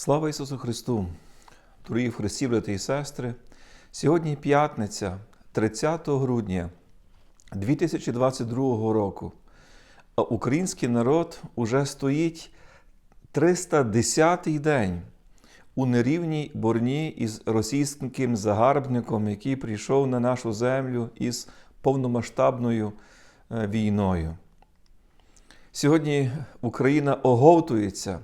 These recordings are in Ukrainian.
Слава Ісусу Христу! Дорогі в Христі, брати і сестри! Сьогодні п'ятниця, 30 грудня 2022 року. А український народ уже стоїть 310-й день у нерівній борні із російським загарбником, який прийшов на нашу землю із повномасштабною е, війною. Сьогодні Україна оговтується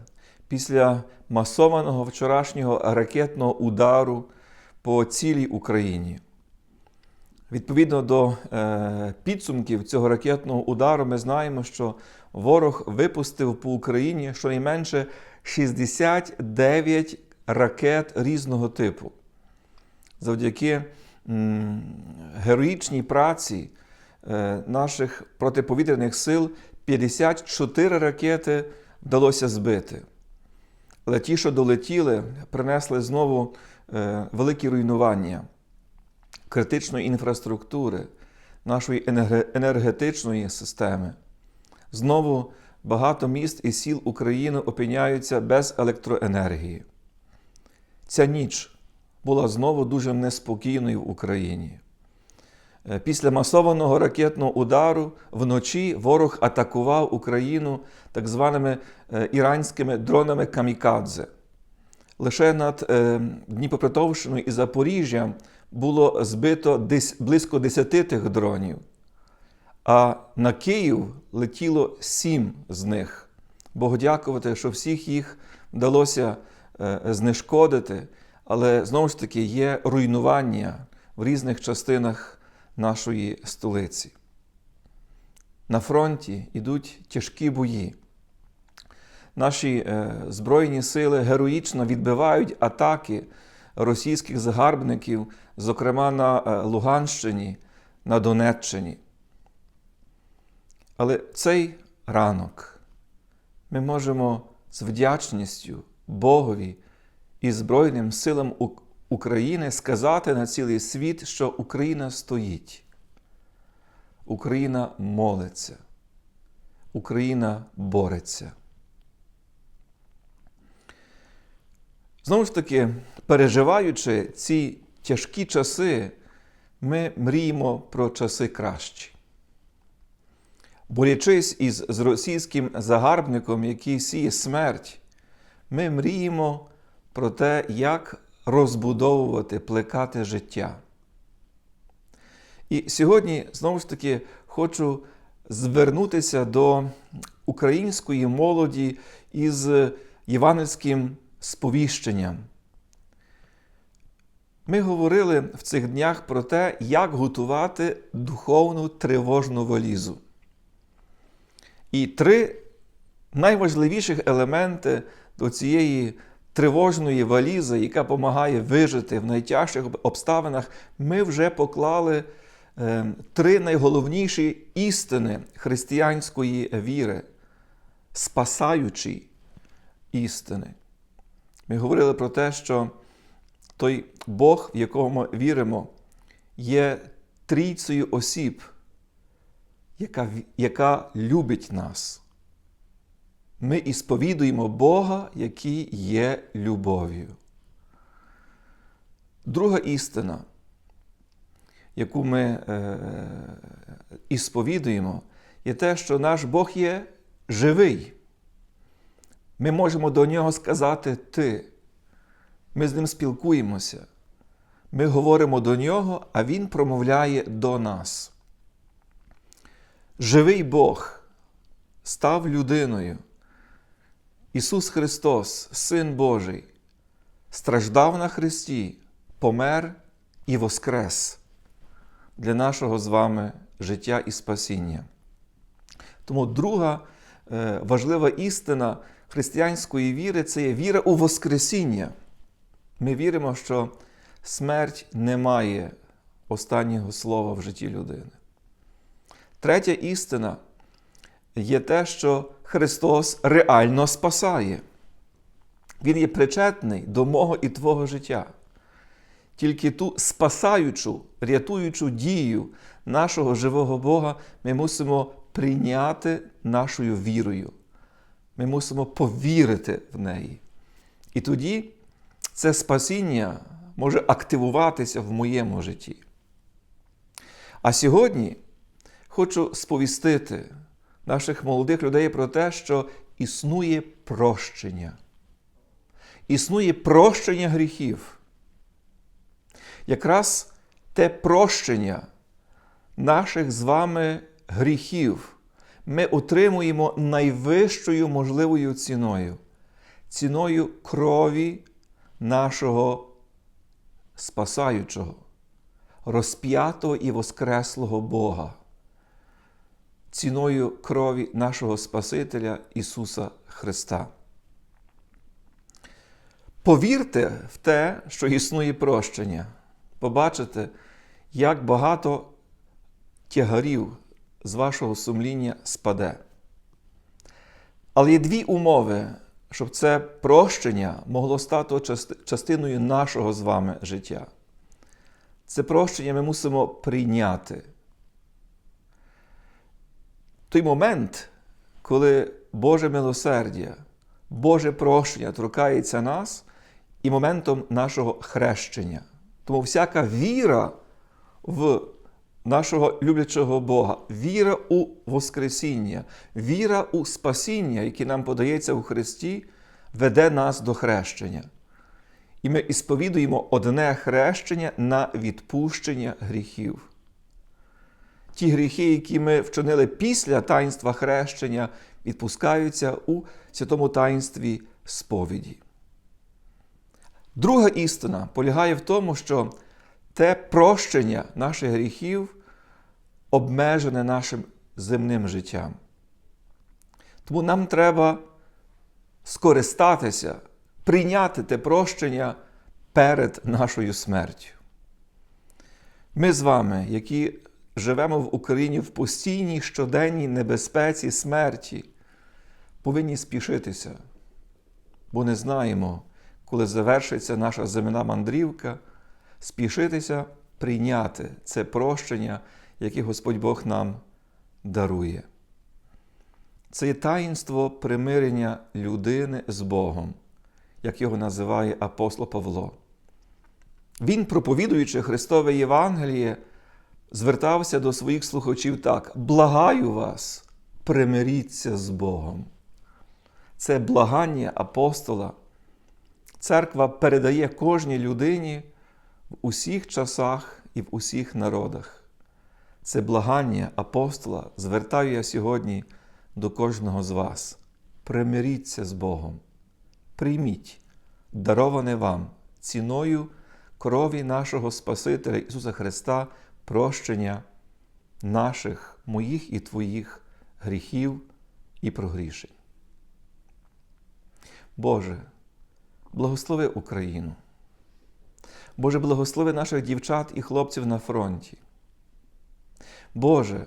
після масованого вчорашнього ракетного удару по цілій Україні. Відповідно до е, підсумків цього ракетного удару, ми знаємо, що ворог випустив по Україні щонайменше 69 ракет різного типу. Завдяки героїчній праці е, наших протиповітряних сил 54 ракети вдалося збити. Але ті, що долетіли, принесли знову е, великі руйнування критичної інфраструктури, нашої енергетичної системи. Знову багато міст і сіл України опиняються без електроенергії. Ця ніч була знову дуже неспокійною в Україні. Е, Після масованого ракетного удару вночі ворог атакував Україну так званими е, іранськими дронами камікадзе. Лише над е, Дніпропетровщиною і Запоріжжям було збито близько 10 тих дронів, а на Київ летіло сім з них. Богу дякувати, що всіх їх вдалося знешкодити, але знову ж таки є руйнування в різних частинах нашої столиці. На фронті йдуть тяжкі бої. Наші е, Збройні сили героїчно відбивають атаки російських загарбників, зокрема на е, Луганщині, на Донеччині. Але цей ранок ми можемо з вдячністю Богові і Збройним силам У- України сказати на цілий світ, що Україна стоїть. Україна молиться. Україна бореться. Знову ж таки, переживаючи ці тяжкі часи, ми мріємо про часи кращі. Борючись із з російським загарбником, який сіє смерть, ми мріємо про те, як розбудовувати, плекати життя. І сьогодні, знову ж таки, хочу звернутися до української молоді із євангельським сповіщенням. Ми говорили в цих днях про те, як готувати духовну тривожну валізу. І три найважливіших елементи до цієї тривожної валізи, яка допомагає вижити в найтяжчих обставинах, ми вже поклали е, три найголовніші істини християнської віри, спасаючі істини. Ми говорили про те, що той Бог, в якого ми віримо, є трійцею осіб, яка, яка любить нас. Ми і сповідуємо Бога, який є любов'ю. Друга істина, яку ми е, і сповідуємо, є те, що наш Бог є живий. Ми можемо до нього сказати Ти. Ми з ним спілкуємося. Ми говоримо до нього, а Він промовляє до нас. Живий Бог став людиною. Ісус Христос, Син Божий, страждав на Христі, помер і воскрес для нашого з вами життя і спасіння. Тому друга е, важлива істина християнської віри це є віра у Воскресіння. Ми віримо, що смерть не має останнього слова в житті людини. Третя істина є те, що Христос реально спасає. Він є причетний до мого і твого життя. Тільки ту спасаючу, рятуючу дію нашого живого Бога ми мусимо прийняти нашою вірою. Ми мусимо повірити в неї. І тоді це спасіння може активуватися в моєму житті. А сьогодні хочу сповістити наших молодих людей про те, що існує прощення. Існує прощення гріхів. Якраз те прощення наших з вами гріхів ми отримуємо найвищою можливою ціною ціною крові нашого спасаючого, розп'ятого і воскреслого Бога, ціною крові нашого Спасителя Ісуса Христа. Повірте в те, що існує прощення. Побачите, як багато тягарів з вашого сумління спаде. Але є дві умови, щоб це прощення могло стати частиною нашого з вами життя. Це прощення ми мусимо прийняти. Той момент, коли Боже милосердя, Боже прощення торкається нас і моментом нашого хрещення. Тому всяка віра в нашого люблячого Бога, віра у Воскресіння, віра у спасіння, яке нам подається у Христі, веде нас до хрещення. І ми ісповідуємо одне хрещення на відпущення гріхів. Ті гріхи, які ми вчинили після таїнства хрещення, відпускаються у святому таїнстві сповіді. Друга істина полягає в тому, що те прощення наших гріхів обмежене нашим земним життям. Тому нам треба скористатися, прийняти те прощення перед нашою смертю. Ми з вами, які живемо в Україні в постійній щоденній небезпеці смерті, повинні спішитися, бо не знаємо, коли завершиться наша земна мандрівка, спішитися прийняти це прощення, яке Господь Бог нам дарує. Це є таїнство примирення людини з Богом, як його називає апостол Павло. Він, проповідуючи Христове Євангеліє, звертався до своїх слухачів так: благаю вас, примиріться з Богом. Це благання апостола. Церква передає кожній людині в усіх часах і в усіх народах. Це благання апостола звертаю я сьогодні до кожного з вас. Примиріться з Богом. Прийміть, дароване вам ціною крові нашого Спасителя Ісуса Христа, прощення наших, моїх і Твоїх гріхів і прогрішень. Боже, благослови Україну. Боже, благослови наших дівчат і хлопців на фронті. Боже,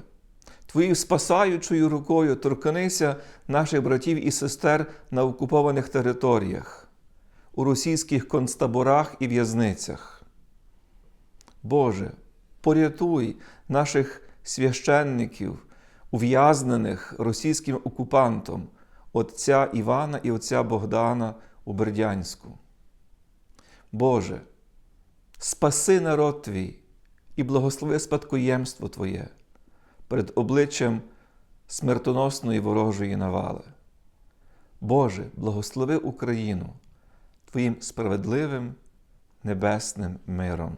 Твоєю спасаючою рукою торкнися наших братів і сестер на окупованих територіях, у російських концтаборах і в'язницях. Боже, порятуй наших священників, ув'язнених російським окупантом, отця Івана і отця Богдана у Бердянську. Боже, спаси народ Твій і благослови спадкоємство Твоє перед обличчям смертоносної ворожої навали. Боже, благослови Україну Твоїм справедливим небесним миром.